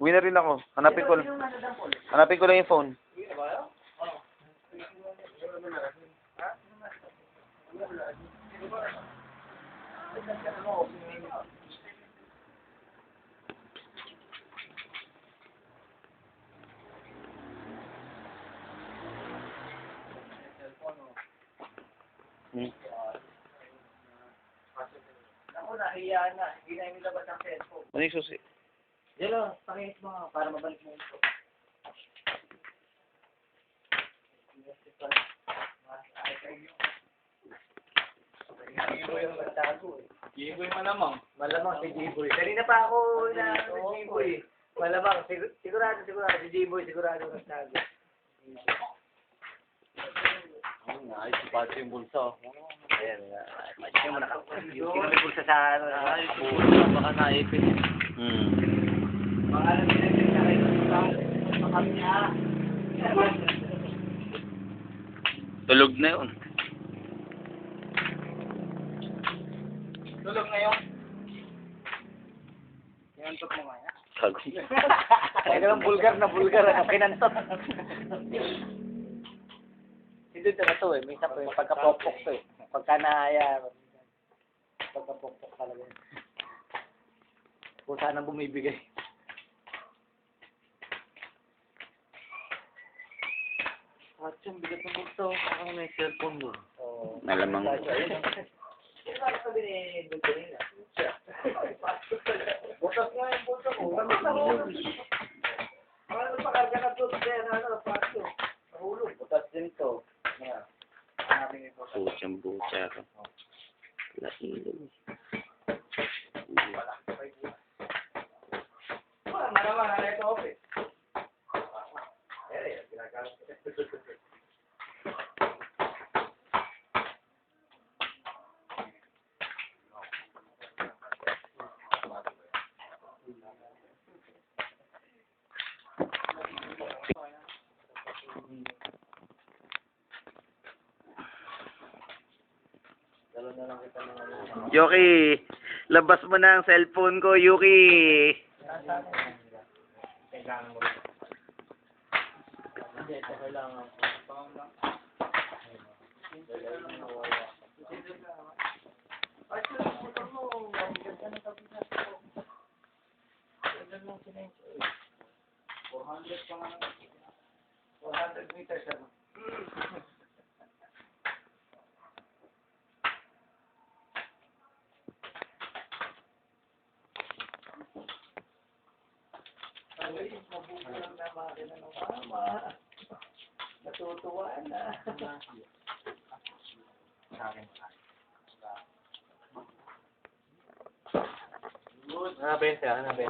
Uwi na rin ako. Hanapin ko, hanapin ko lang yung phone. Hmm. Ako, nahiya na. Hindi na yung labas ang cellphone. Ano yung susi? Yan lang, pakingit mo nga para mabalik mo ito. Giboy ang magtago eh. Giboy malamang. Malamang si Giboy. Kanina pa ako na si Giboy. Malamang, sigur- sigurado, sigurado, si Giboy, sigurado magtago. Ayun nga, ay, si Pacho yung bulsa. Ayan, Hindi mo naka... Yung kinamigulsa sa ano. Bulsa, baka naipit. Hmm. Mga alam nila na sa. Tulog na yun. Tulog ngayon. Yan mo nga yan. Sago. Ay, ganun bulgar na bulgar. Kinantot. Hindi na to eh. Minsan po yung pagkapokpok to eh. Pagka naaya. Pagkapokpok talaga. yun. Kung saan ang bumibigay. Pacho, ang bigat ng bulsa. Parang may cellphone mo. Oo. Malamang. Sino ba sabi ni Dugdurina? Butas nga yung bulsa ko. Ano sa hulog? Ano pa karga na to? Kaya na ano, paso. Sa hulog. Butas din to. Yan. Sabi ni Butas. Pusyang butya ka. Wala ilaw. Wala, malamang na ito office. Eh. Yuki, labas mo na ang cellphone ko, Yuki. Hindi, kailangan. Mo. Tabi na ito. Ganda ng sinensyo eh. 400 pa nga lang. 400 meters. Ay, mabubulang na. Natutuwa na. Ano, 20? Ano, 20?